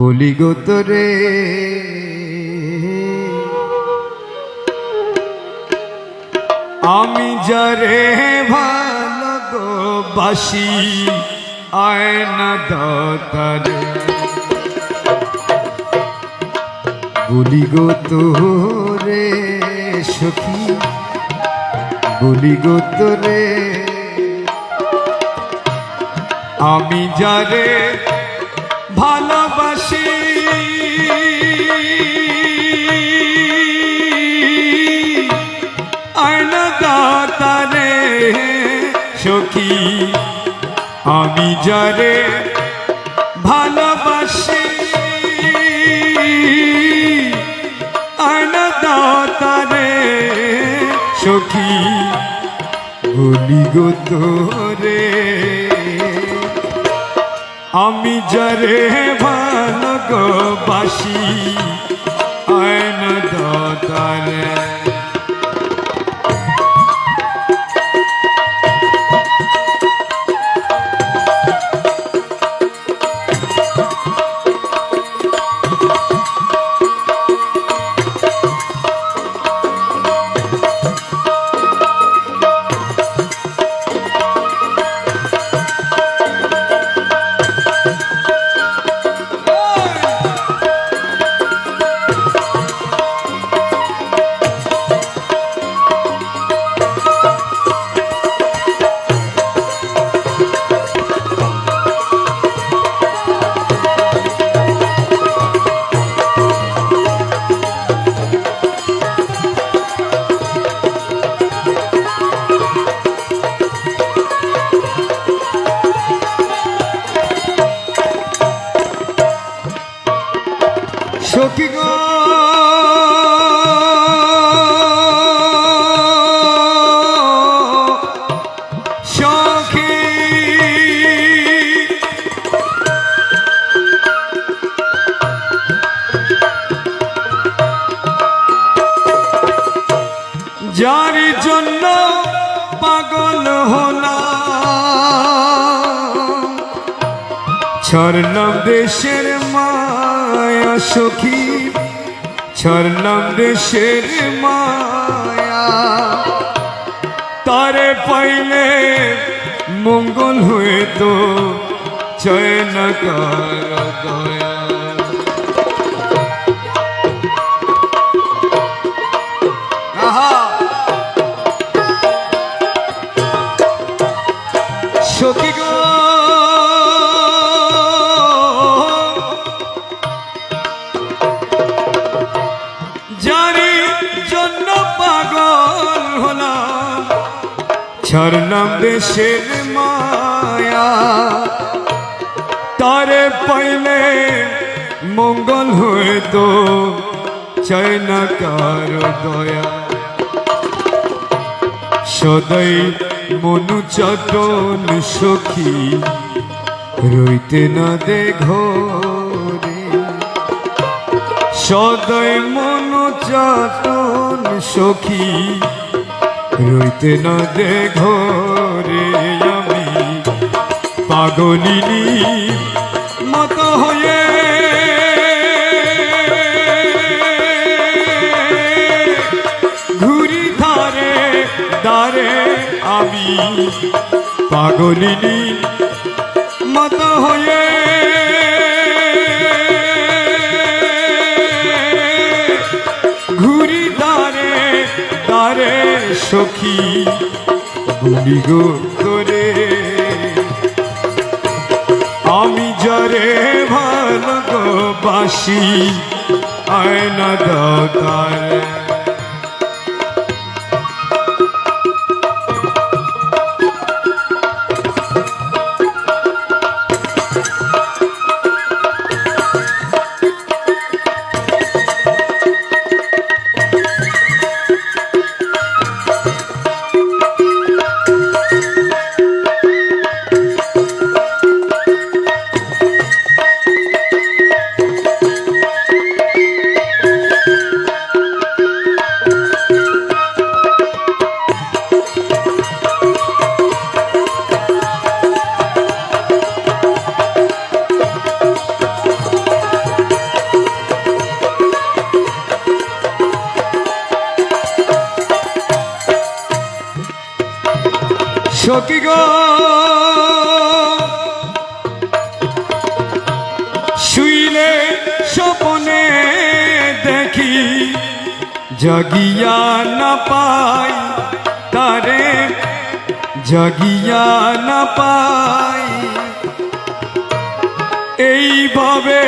বলি গো তোরে। আমি যারে ভালো গো বাসি, আয়না দাতারে। গো তোরে সখী, বলি গো তোরে। আমি যারে সখী আমি যারে ভালোবাসি আয়না দাতারে সখী বলি গো তোরে। আমি যারে ভালো গো বাসি ছড়লাম দেশের মায়া সখী ছড়লাম দেশের মায়া। তারে পাইলে মঙ্গল হয়ে তো চয়ন কর দেশের মায়া। তারে পাইলে মঙ্গল হয়ে তো, চাই না কারও দয়া। সদাই মনু চটন সখী, রইতে না দে ঘরে সদয় মনু চটন সখী, রইতে না দে আমি পাগলিনী মত হয়ে। ঘুরি ধারে দারে আমি পাগলিনী মত হয়ে। ঘুরি দারে দারে সখী বলি গো তোরে। আমি যারে ভালো বাসি আয়না দাতারে সখী গো? শুইলে স্বপনে দেখি, জাগিয়া না পাই তারে, জাগিয়া না পাই। এইভাবে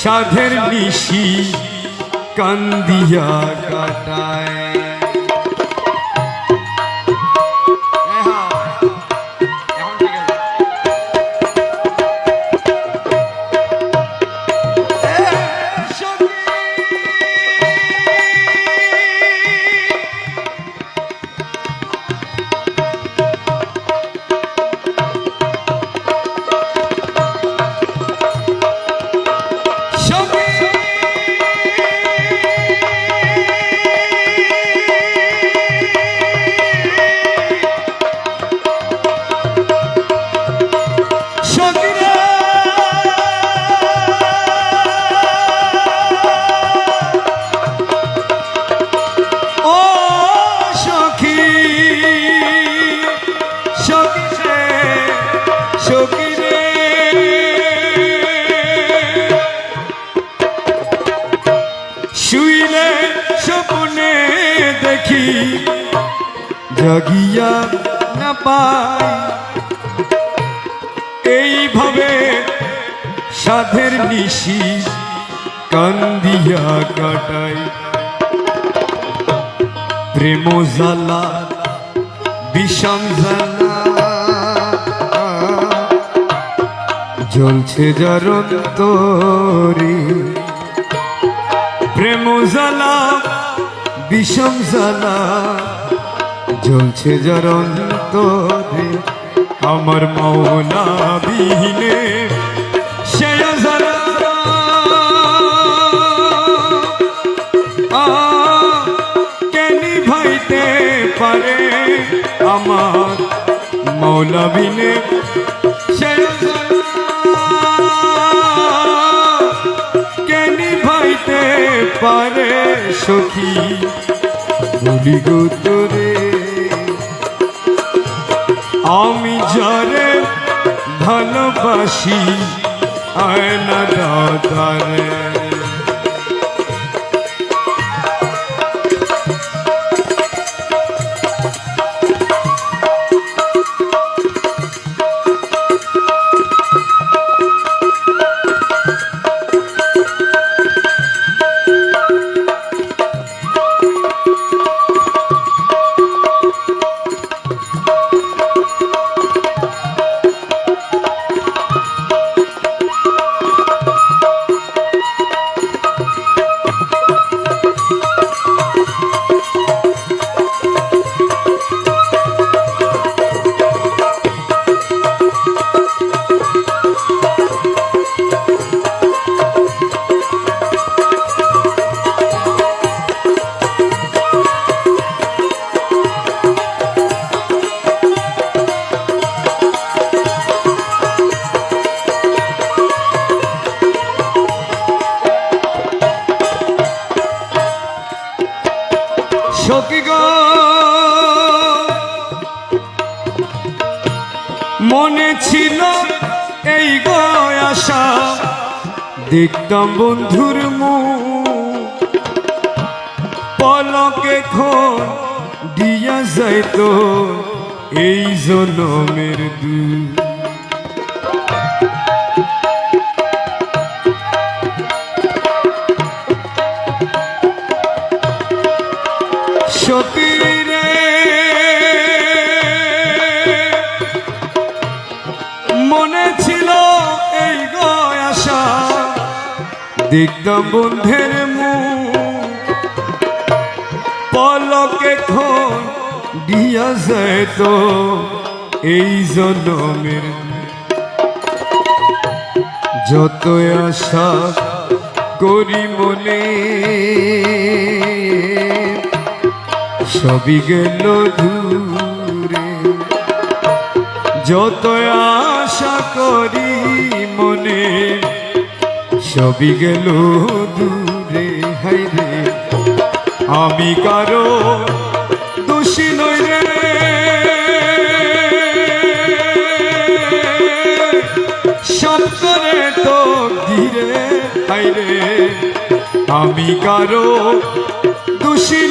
সাধের নিশি কান্দিয়া কাটায়। জাগিয়া না পাই এইভাবে সাধের নিশি কান্দিয়া কাটাই প্রেম জ্বালা, বিষম জালা জ্বলছে যার অন্তরে। প্রেম জ্বালা, বিষম জ্বালা। জ্বলছে যার অন্তরে আমার মৌলা বিহীনে পারে আমার মৌলবিনে কেনি ভাইতে পারে সখী? বলি গো ভালোবাসি আয়না দাদারে দেখতাম বন্ধুর মুখ। পলকে খন দিয়া যাইতো এই জনমের দুঃখ সতী দেখতাম বন্ধের পলকে খন যায় তো এই জনমের যত আশা করি মনে, সবই গেল দূরে। যত আশা করি মনে সবই গেল দূরে হাইরে আমি কারও দোষী নই রে। সপ্তরে তো ধীরে হাইরে আমি কারও দোষী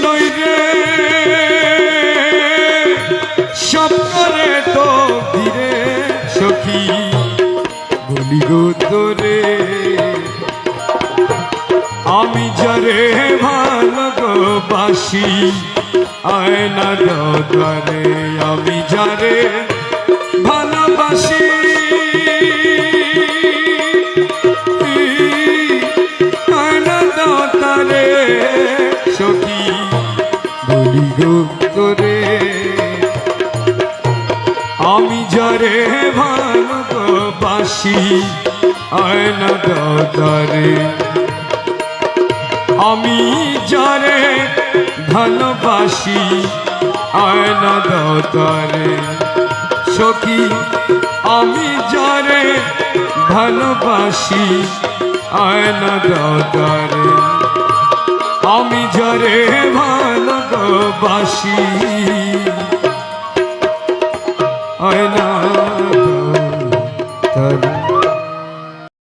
ভালোবাসি আয়না দরে আমি যারে ভালোবাসি। আয়না দরে সখী বলি গো আমি ভালোবাসি। আয়না তরে সখী আমি জরে ভালোবাসি আয়না দরে আমি জরে ভালোবাসি আয়না তরে।